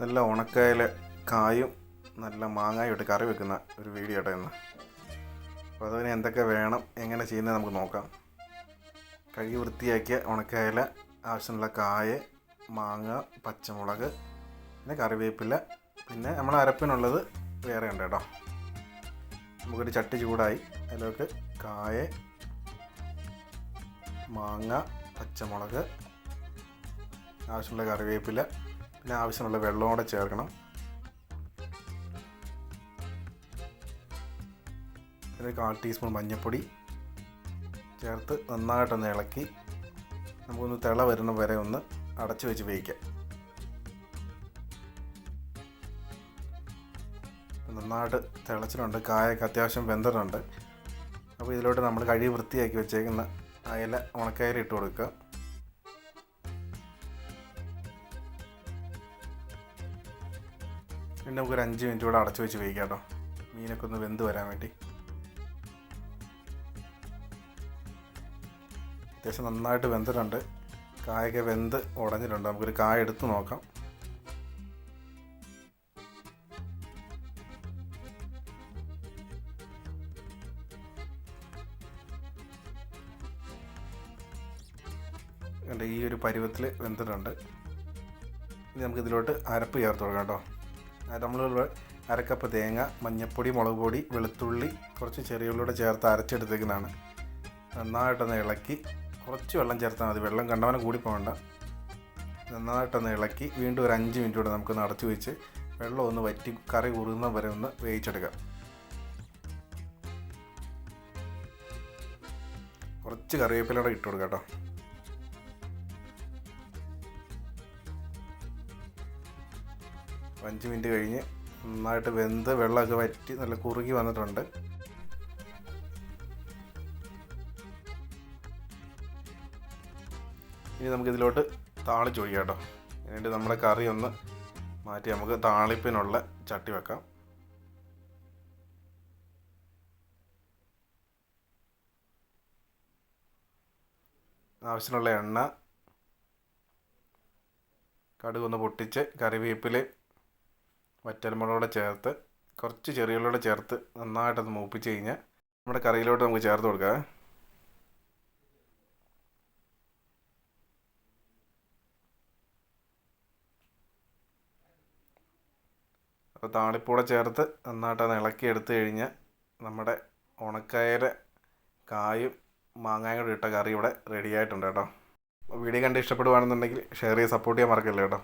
നല്ല ഉണക്കയില കായും നല്ല മാങ്ങായും ഇട്ട് കറി വെക്കുന്ന ഒരു വീഡിയോ ആട്ടെ ഇന്ന്. അപ്പോൾ അതിന് എന്തൊക്കെ വേണം എങ്ങനെ ചെയ്യുന്നത് നമുക്ക് നോക്കാം. കഴുകി വൃത്തിയാക്കിയ ഉണക്കയില ആവശ്യമുള്ള കായ മാങ്ങ പച്ചമുളക് പിന്നെ കറിവേപ്പില പിന്നെ നമ്മൾ അരപ്പിനുള്ളത് വേറെ ഉണ്ട് കേട്ടോ. നമുക്കൊരു ചട്ടി ചൂടായി. അതിലേക്ക് കായ മാങ്ങ പച്ചമുളക് ആവശ്യമുള്ള കറിവേപ്പില പിന്നെ ആവശ്യമുള്ള വെള്ളം കൂടെ ചേർക്കണം. ഒരു കാൽ ടീസ്പൂൺ മഞ്ഞൾപ്പൊടി ചേർത്ത് നന്നായിട്ടൊന്ന് ഇളക്കി നമുക്കൊന്ന് തിള വരുന്ന വരെ ഒന്ന് അടച്ചു വെച്ച് വേവിക്കാം. നന്നായിട്ട് തിളച്ചിട്ടുണ്ട് കായൊക്കെ അത്യാവശ്യം വെന്തിട്ടുണ്ട്. അപ്പോൾ ഇതിലോട്ട് നമ്മൾ കഴുകി വൃത്തിയാക്കി വെച്ചേക്കുന്ന അയല ഉണക്കയില ഇട്ട് കൊടുക്കുക. പിന്നെ നമുക്കൊരു അഞ്ച് മിനിറ്റ് കൂടെ അടച്ചു വെച്ച് വേവിക്കാം കേട്ടോ. മീനൊക്കെ ഒന്ന് വെന്ത് വരാൻ വേണ്ടി. അത്യാവശ്യം നന്നായിട്ട് വെന്തിട്ടുണ്ട്. കായൊക്കെ വെന്ത് ഉടഞ്ഞിട്ടുണ്ട്. നമുക്കൊരു കായ എടുത്ത് നോക്കാം. ഈ ഒരു പരുവത്തിൽ വെന്തിട്ടുണ്ട്. ഇനി നമുക്ക് ഇതിലോട്ട് അരപ്പ് ചേർത്ത് കൊടുക്കാം കേട്ടോ. നമ്മൾ അരക്കപ്പ് തേങ്ങ മഞ്ഞൾപ്പൊടി മുളക് പൊടി വെളുത്തുള്ളി കുറച്ച് ചെറിയ ഉള്ളിയുടെ ചേർത്ത് അരച്ചെടുത്തേക്കുന്നതാണ്. നന്നായിട്ടൊന്ന് ഇളക്കി കുറച്ച് വെള്ളം ചേർത്താൽ മതി. വെള്ളം കണ്ടവനെ കൂടി പോകണ്ട. നന്നായിട്ടൊന്ന് ഇളക്കി വീണ്ടും ഒരു അഞ്ച് മിനിറ്റ് കൂടെ നമുക്കൊന്ന് അടച്ചു വെച്ച് വെള്ളം ഒന്ന് വറ്റി കറി കുറുന്ന വരെ ഒന്ന് വേവിച്ചെടുക്കാം. കുറച്ച് കറിവേപ്പിലൂടെ ഇട്ട് കൊടുക്കാം കേട്ടോ. അഞ്ച് മിനിറ്റ് കഴിഞ്ഞ് നന്നായിട്ട് വെന്ത് വെള്ളമൊക്കെ വറ്റി നല്ല കുറുകി വന്നിട്ടുണ്ട്. ഇനി നമുക്കിതിലോട്ട് താളിച്ച് ഒഴിക്കാം കേട്ടോ. എന്നിട്ട് നമ്മുടെ കറി ഒന്ന് മാറ്റി നമുക്ക് താളിപ്പിനുള്ള ചട്ടി വെക്കാം. ആവശ്യമുള്ള എണ്ണ കടുകൊന്ന് പൊട്ടിച്ച് കറിവേപ്പില വറ്റൽമുളകൂടെ ചേർത്ത് കുറച്ച് ചെറിയുള്ളിയുടെ ചേർത്ത് നന്നായിട്ടൊന്ന് മൂപ്പിച്ച് കഴിഞ്ഞാൽ നമ്മുടെ കറിയിലോട്ട് നമുക്ക് ചേർത്ത് കൊടുക്കാം. അപ്പോൾ താളിപ്പൂടെ ചേർത്ത് നന്നായിട്ടൊന്ന് ഇളക്കി എടുത്തു കഴിഞ്ഞാൽ നമ്മുടെ ഉണക്കായയുടെ കായും മാങ്ങായും കൂടി ഇട്ട കറി ഇവിടെ റെഡിയായിട്ടുണ്ട് കേട്ടോ. വീഡിയോ കണ്ട് ഇഷ്ടപ്പെടുവാണെന്നുണ്ടെങ്കിൽ ഷെയർ ചെയ്ത് സപ്പോർട്ട് ചെയ്യാൻ മറക്കല്ലേ കേട്ടോ.